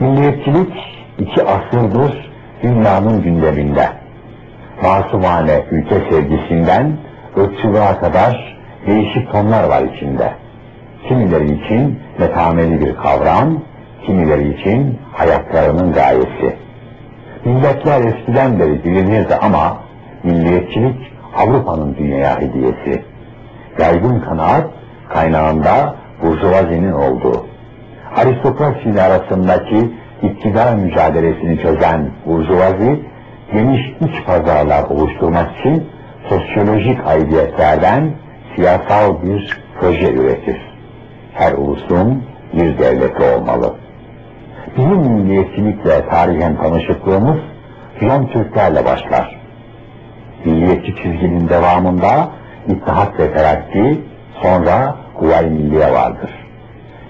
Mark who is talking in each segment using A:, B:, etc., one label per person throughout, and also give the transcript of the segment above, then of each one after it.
A: Milliyetçilik iki asırdır dünyanın gündeminde. Masumane ülke sevgisinden ırkçılığa kadar değişik tonlar var içinde. Kimileri için metameli bir kavram, kimileri için hayatlarının gayesi. Milletler eskiden beri bilinirdi ama milliyetçilik Avrupa'nın dünyaya hediyesi. Yaygın kanaat kaynağında burjuvazinin olduğu. Aristokrasiyle arasındaki iktidar mücadelesini çözen burjuvazi, geniş iç pazarlar oluşturmak için sosyolojik aidiyetlerden siyasal bir proje üretir. Her ulusun bir devleti olmalı. Bizim milliyetçilikle tarihen tanışıklığımız Yunan Türklerle başlar. Milliyetçi çizginin devamında İttihat ve Terakki, sonra Kuvayi Milliye vardır.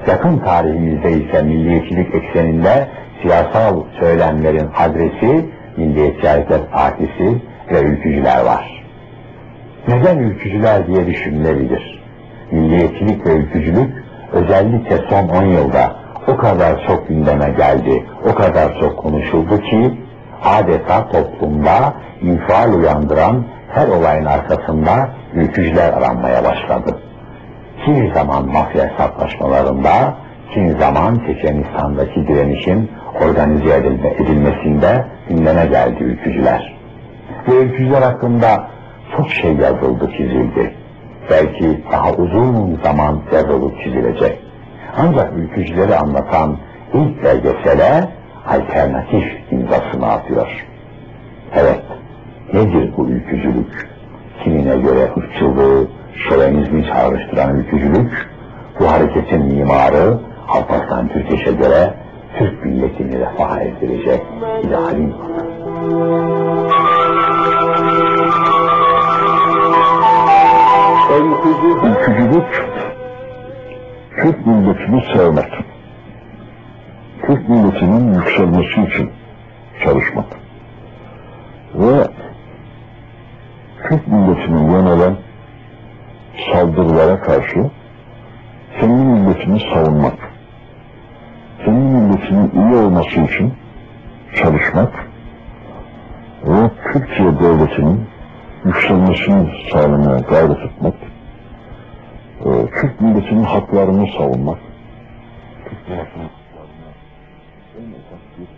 A: Yakın tarihimizde ise milliyetçilik ekseninde siyasal söylemlerin adresi Milliyetçi Hareket Partisi ve ülkücüler var. Neden ülkücüler diye düşünülebilir? Milliyetçilik ve ülkücülük özellikle son 10 yılda o kadar çok gündeme geldi, o kadar çok konuşuldu ki adeta toplumda infial uyandıran her olayın arkasında ülkücüler aranmaya başladı. Kimi zaman mafya hesaplaşmalarında, kimi zaman Çeçenistan'daki direnişin organize edilme, edilmesinde gündeme geldi ülkücüler. Ve ülkücüler hakkında çok şey yazıldı, çizildi. Belki daha uzun zaman yazılıp çizilecek. Ancak ülkücüleri anlatan ilk belgesele alternatif imzasını atıyor. Evet, nedir bu ülkücülük? Kimine göre ırkçılığı, şövenizmi çağrıştıran ülkücülük, bu hareketin mimarı Alparslan Türkeş'e göre Türk milletini refah ettirecek idealin
B: Ülkücülük, Türk milletini sevmek. Türk milletinin yükselmesi için çalışmak. Ve Türk milletine yönelen saldırılara karşı kendi milletini savunmak, kendi milletinin iyi olması için çalışmak ve Türkiye devletinin yükselmesini sağlamaya gayret etmek, e, Türk milletinin haklarını savunmak, Türk milletinin haklarına en ufak bir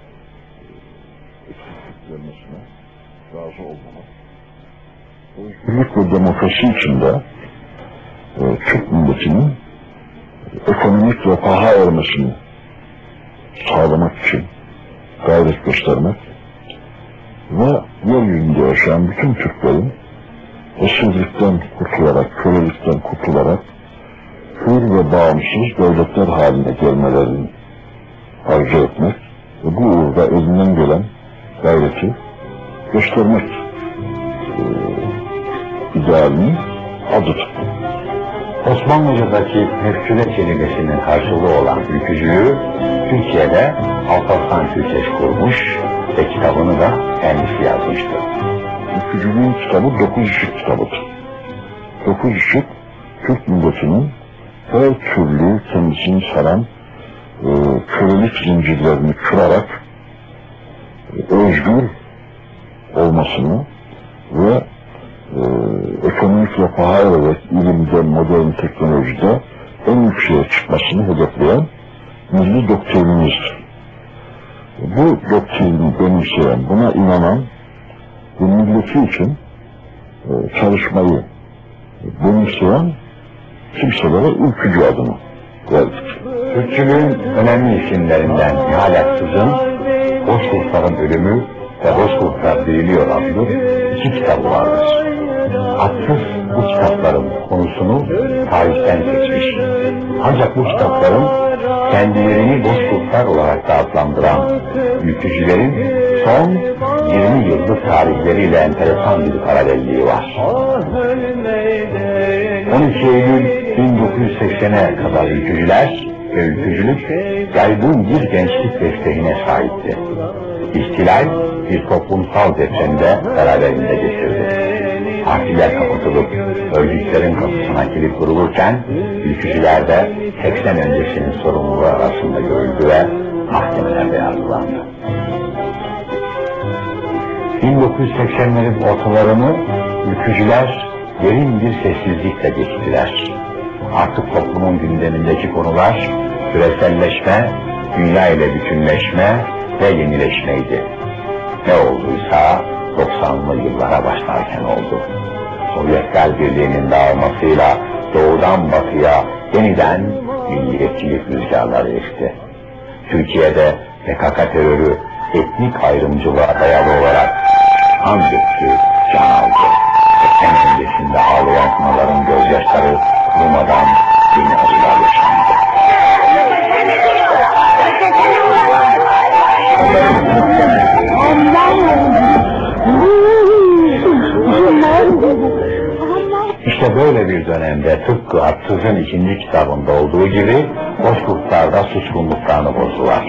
B: eksiklik vermesine razı olmamak, özgürlük ve demokrasi içinde Türk milletinin ekonomik refaha ermesini sağlamak için gayret göstermek ve yeryüzünde yaşayan bütün Türklerin esirlikten kurtularak, kölelikten kurtularak hür ve bağımsız devletler haline gelmelerini arzu etmek ve bu uğurda elinden gelen gayreti göstermek e, idealini adı tutmak.
A: Osmanlıca'daki mefküle kelimesinin karşılığı olan ülkücülüğü Türkiye'de Alparslan Türkeş kurmuş ve kitabını da kendisi yazmıştı.
B: Ülkücülüğün kitabı Dokuz Işık kitabıdır. Dokuz Işık, Türk milletinin her türlü kendisini saran e, kölelik zincirlerini kırarak e, özgür olmasını ve ekonomik refaha ererek ilimde, modern teknolojide en yükseğe çıkmasını hedefleyen milli doktrinimizdir. Bu doktrini benimseyen, buna inanan ve milleti için e, çalışmayı benimseyen kimselere ülkücü adını verdik.
A: Türkçülüğün önemli isimlerinden Nihal Aksız'ın Bozkurtların Ölümü ve Bozkurtlar Diriliyor adlı iki kitabı vardır. Aksız bu kitapların konusunu tarihten seçmiş. Ancak bu kitapların kendilerini Bozkurtlar olarak da adlandıran ülkücülerin son 20 yıllık tarihleriyle enteresan bir paralelliği var. 12 Eylül 1980'e kadar ülkücüler ve ülkücülük yaygın bir gençlik desteğine sahipti. İhtilal bir toplumsal depremde beraberinde getirdi. Partiler kapatılıp örgütlerin kapısına kilit vurulurken ülkücüler de 80 öncesinin sorumluluğu arasında görüldü ve mahkemelerde yargılandı. 1980'lerin ortalarını ülkücüler derin bir sessizlikle geçtiler. Artık toplumun gündemindeki konular küreselleşme, dünya ile bütünleşme ve yenileşmeydi. Ne olduysa 90'lı yıllara başlarken oldu. Sovyetler Birliği'nin dağılmasıyla doğudan batıya yeniden milliyetçilik rüzgarları esti. Türkiye'de PKK terörü etnik ayrımcılığa dayalı olarak döktü, can aldı. En öncesinde ağlayan anaların gözyaşları kurumadan olduğu gibi Bozkurtlar da suskunluklarını bozdular.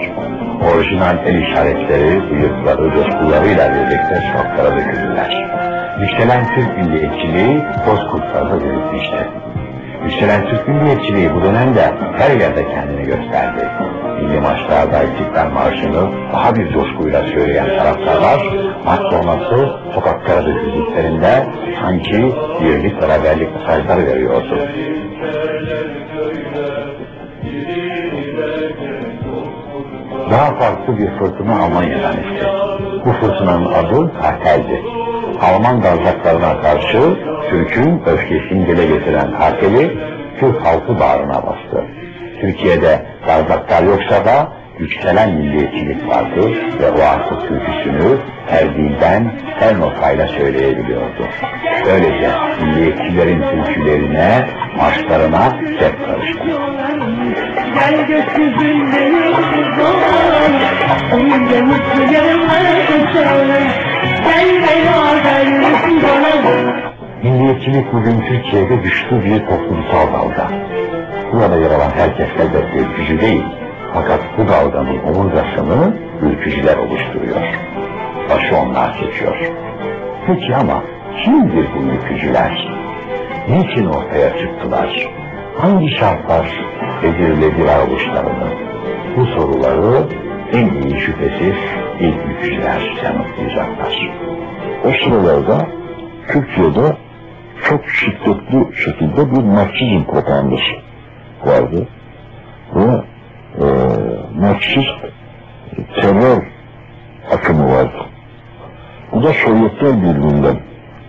A: Orijinal el işaretleri, bıyıkları, coşkularıyla birlikte sokaklara döküldüler. Yükselen Türk milliyetçiliği Bozkurtlar'da belirtmişti. Yükselen Türk milliyetçiliği bu dönemde her yerde kendini gösterdi. Milli maçlarda İstiklal Marşı'nı daha bir coşkuyla söyleyen taraftarlar, maç sonrası sokaklara döküldüklerinde sanki birlik beraberlik mesajları veriyordu. Daha farklı bir fırtına Almanya'dan esti. Bu fırtınanın adı karteldi. Alman gazlaklarına karşı Türk'ün öfkesini dile getiren karteli Türk halkı bağrına bastı. Türkiye'de gazlaklar yoksa da yükselen milliyetçilik vardı ve o artık türküsünü her dilden, her notayla söyleyebiliyordu. Böylece milliyetçilerin türkülerine, marşlarına cep karıştı.
C: Gel Önce beraber yola
A: Milliyetçilik bugün Türkiye'de güçlü bir toplumsal dalga. Burada yer alan herkes elbette ülkücü değil. Fakat bu dalganın omurgasını ülkücüler oluşturuyor. Başı onlar çekiyor. Peki ama kimdir bu ülkücüler? Niçin ortaya çıktılar? Hangi şartlar belirledi varoluşlarını? Bu soruları en iyi şüphesiz ilk ülkücüler yanıtlayacaklar.
B: O sıralarda Türkiye'de çok şiddetli şekilde bir Marksizm propagandası vardı. Marksist terör akımı vardı. Bu da Sovyetler Birliği'nden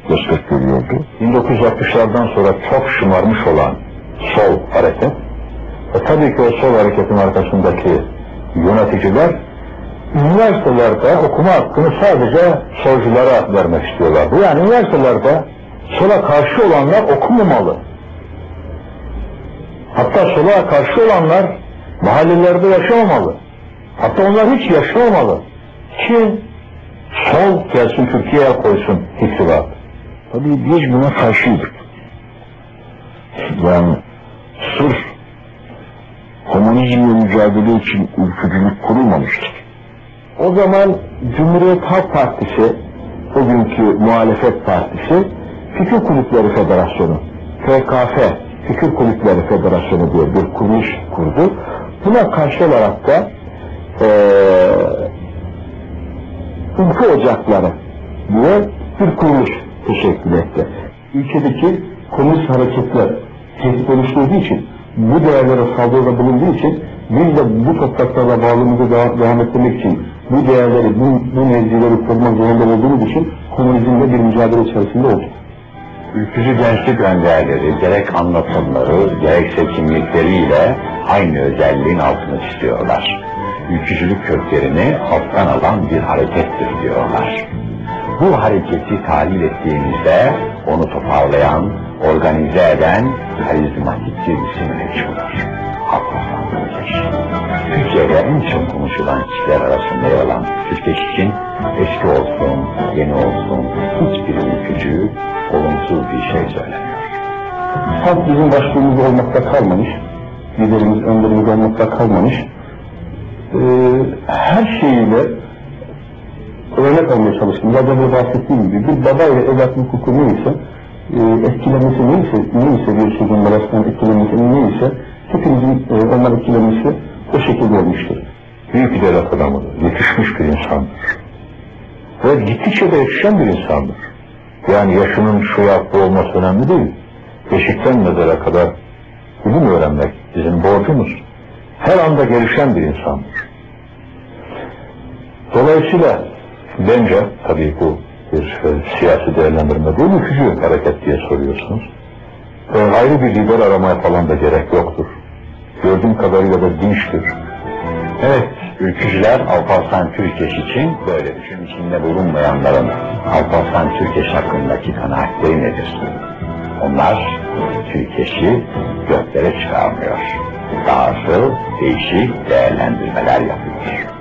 B: destek görüyordu.
A: 1960'lardan sonra çok şımarmış olan sol hareket ve tabii ki o sol hareketin arkasındaki yöneticiler üniversitelerde okuma hakkını sadece solculara vermek istiyorlardı. Yani üniversitelerde sola karşı olanlar okumamalı. Hatta sola karşı olanlar mahallelerde yaşamamalı. Hatta onlar hiç yaşamamalı. Ki sol gelsin Türkiye'ye koysun fikri var.
B: Tabii biz buna karşıydık. Yani sırf komünizmle mücadele için ülkücülük kurulmamıştır.
A: O zaman Cumhuriyet Halk Partisi, bugünkü muhalefet partisi, Fikir Kulüpleri Federasyonu, FKF, Fikir Kulüpleri Federasyonu diye bir kuruluş kurdu. Buna karşı olarak da eee Ülke Ocakları diye bir kuruluş teşekkür etti. Ülkedeki komünist hareketler tehdit oluşturduğu için, bu değerlere saldırıda bulunduğu için biz de bu topraklarla bağlılığımızı devam, ettirmek için bu değerleri, bu, bu mevzileri korumak zorunda olduğumuz için komünizmde bir mücadele içerisinde olduk. Ülkücü gençlik önderleri gerek anlatımları gerekse kimlikleriyle aynı özelliğin altını çiziyorlar. Ülkücülük köklerini alttan alan bir harekettir diyorlar. Bu hareketi tahlil ettiğimizde onu toparlayan, organize eden karizmatik bir isim meçhudur. Türkiye'de en çok konuşulan kişiler arasında yer alan Türkeş için eski olsun, yeni olsun hiçbir ülkücü olumsuz bir şey söylemiyor. Halk bizim başbuğumuz olmakta kalmamış, liderimiz, önderimiz olmakta kalmamış. Ee, her şeyiyle örnek almaya çalıştım. Biraz önce bahsettiğim gibi bir baba ile evlat hukuku neyse, e, etkilemesi neyse, neyse bir çocuğun babasından etkilemesi neyse, hepimizin e, ondan etkilenmesi o şekilde olmuştur.
D: büyük bir devlet adamıdır, yetişmiş bir insandır. Ve gittikçe de yetişen bir insandır. Yani yaşının şu ya bu olması önemli değil. Beşikten mezara kadar ilim öğrenmek bizim borcumuz. Her anda gelişen bir insandır. Dolayısıyla bence tabii bu bir e, siyasi değerlendirme değil, ülkücü hareket diye soruyorsunuz. E, ayrı bir lider aramaya falan da gerek yoktur. Gördüğüm kadarıyla da dinçtir.
A: Evet, ülkücüler Alparslan Türkeş için böyle düşün içinde bulunmayanların Alparslan Türkeş hakkındaki kanaatleri nedir? Onlar Türkeş'i göklere çıkarmıyor. Dahası değişik değerlendirmeler yapıyor.